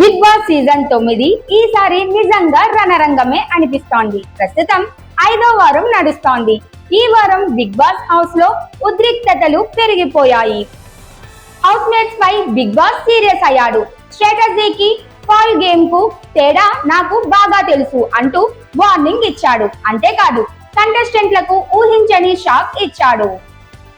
Big boss season తొమ్మిది ఈసారి నిజంగా రణరంగమే అనిపిస్తోంది. ప్రస్తుతం ఐదో వారం నడుస్తోంది. ఈ వారం బిగ్ బాస్ హౌస్లో ఉద్రిక్తతలు పెరిగిపోయాయి. హౌస్ మేట్స్ పై బిగ్ బాస్ సీరియస్ అయ్యాడు. స్ట్రాటజీకి ఫాల్ గేమ్కు తేడా నాకు బాగా తెలుసు అంటూ వార్నింగ్ ఇచ్చాడు. అంతేకాదు కంటెస్టెంట్లకు ఊహించని షాక్ ఇచ్చాడు.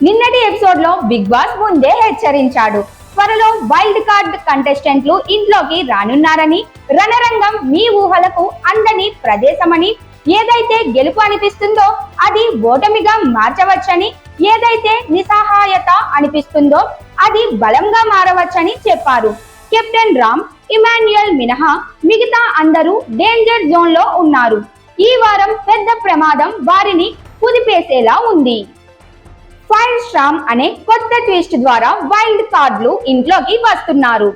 నిన్నటి ఎపిసోడ్లో బిగ్ బాస్ ముందే హెచ్చరించాడు. త్వరలో వైల్డ్ కార్డ్ కంటెస్టెంట్లు ఇంట్లోకి రానున్నారని రణరంగం మీ ఊహలకు అందని ప్రదేశమని ఏదైతే గెలుపు అనిపిస్తుందో అది ఓటమిగా మార్చవచ్చని ఏదైతే నిస్సహాయత అనిపిస్తుందో అది బలంగా మారవచ్చని చెప్పారు. కెప్టెన్ రామ్ ఇమాన్యుయల్ మినహా మిగతా అందరూ డేంజర్ జోన్లో ఉన్నారు. ఈ వారం పెద్ద ప్రమాదం వారిని కుదిపేసేలా ఉంది. ఫైర్ స్ట్రామ్ అనే కొత్త ట్విస్ట్ ద్వారా వైల్డ్ కార్డులు ఇంట్లోకి వస్తున్నారు.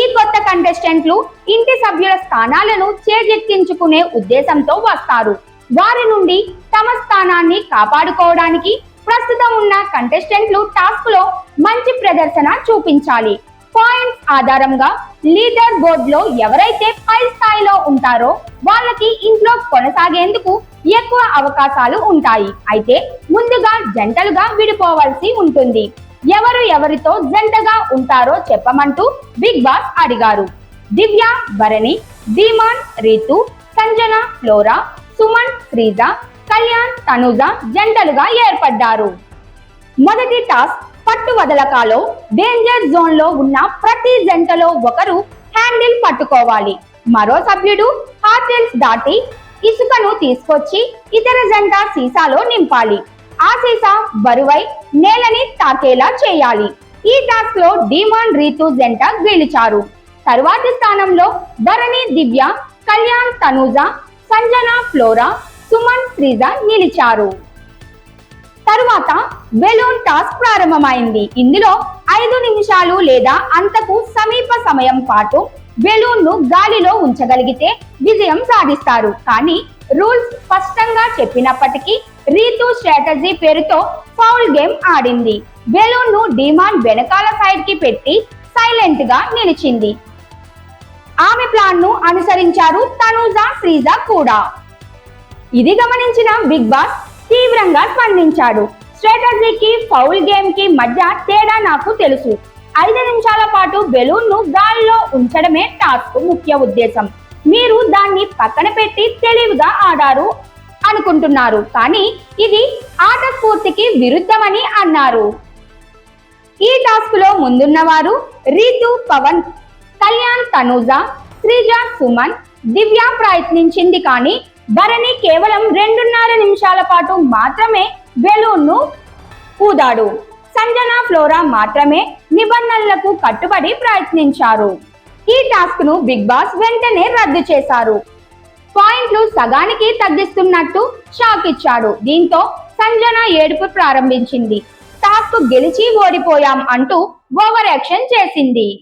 ఈ కొత్త కంటెస్టెంట్లు ఇంటి సభ్యుల స్థానాలను చేజెక్కించుకునే ఉద్దేశంతో వస్తారు. వారి నుండి తమ స్థానాన్ని కాపాడుకోవడానికి ప్రస్తుతం ఉన్న కంటెస్టెంట్లు టాస్క్లో మంచి ప్రదర్శన చూపించాలి. పాయింట్స్ ఆధారంగా లీడర్ బోర్డ్లో ఎవరైతే పై స్థాయిలో ఉంటారో వాళ్ళకి ఇంట్లో కొనసాగేందుకు ఎక్కువ అవకాశాలు ఉంటాయి. అయితే ముందుగా జంటలుగా విడిపోవాల్సి ఉంటుంది. ఎవరు ఎవరితో జంటగా ఉంటారో చెప్పమంటూ బిగ్ బాస్ అడిగారు. దివ్య భరణి ధీమాన్ రీతు సంజన ఫ్లోరా సుమన్ శ్రీజ కళ్యాణ్ తనుజ జంటలుగా ఏర్పడ్డారు. మొదటి టాస్క్ పట్టు వదలకాలో డేంజర్ జోన్లో ఉన్న ప్రతి జంటలో ఒకరు హ్యాండిల్ పట్టుకోవాలి. మరో సభ్యుడు హార్టెల్స్ దాటి ఇసుకను తీసుకొచ్చి ఇతర జంట సీసాలో నింపాలి. ఆ సీసా బరువై నేలని తాకేలా చేయాలి. ఈ టాస్క్లో డిమాన్ రీతు జంట గెలిచారు. తరువాతి స్థానంలో ధరణి దివ్య కళ్యాణ్ తనూజ సంజన ఫ్లోరా సుమన్ శ్రీజ నిలిచారు. తరువాత బెలూన్ టాస్క్ ప్రారంభమైంది. ఇందులో ఐదు నిమిషాలు లేదా అంతకు సమీప సమయం పాటు బెలూన్ను గాలిలో ఉంచగలిగితే విజయం సాధిస్తారు. కానీ రూల్స్ స్పష్టంగా చెప్పినప్పటికీ రీతు స్ట్రాటజీ పేరుతో ఫౌల్ గేమ్ ఆడింది. బెలూన్ను డిమాండ్ వెనకాల సైడ్కి పెట్టి సైలెంట్గా నిలిచింది. ఆమె ప్లాన్ను అనుసరించారు తనుజ శ్రీజ కూడా. ఇది గమనించిన బిగ్ బాస్ తీవ్రంగా స్పందించాడు. స్ట్రాటజీకి ఫౌల్ గేమ్కి మధ్య తేడా నాకు తెలుసు. ఐదు నిమిషాల పాటు బెలూన్ను గాల్లో ఉంచడమే టాస్క్ ముఖ్య ఉద్దేశం. మీరు దాన్ని పక్కన పెట్టి తెలివిగా ఆడారు అనుకుంటున్నారు కానీ ఇది ఆట స్ఫూర్తికి విరుద్ధమని అన్నారు. ఈ టాస్క్లో ముందున్నవారు రీతు పవన్ కళ్యాణ్ తనూజ శ్రీజ సుమన్ దివ్య ప్రయత్నించింది కానీ భరణి కేవలం రెండున్నర నిమిషాల పాటు మాత్రమే బెలూన్ను ఊదాడు. సంజన ఫ్లోరా మాత్రమే నిబంధనలకు కట్టుబడి ప్రయత్నించారు. ఈ టాస్క్ను బిగ్ బాస్ వెంటనే రద్దు చేశారు. పాయింట్లు సగానికి తగ్గిస్తున్నట్టు షాక్ ఇచ్చాడు. దీంతో సంజన ఏడుపు ప్రారంభించింది. టాస్క్ గెలిచి ఓడిపోయాం అంటూ ఓవర్ యాక్షన్ చేసింది.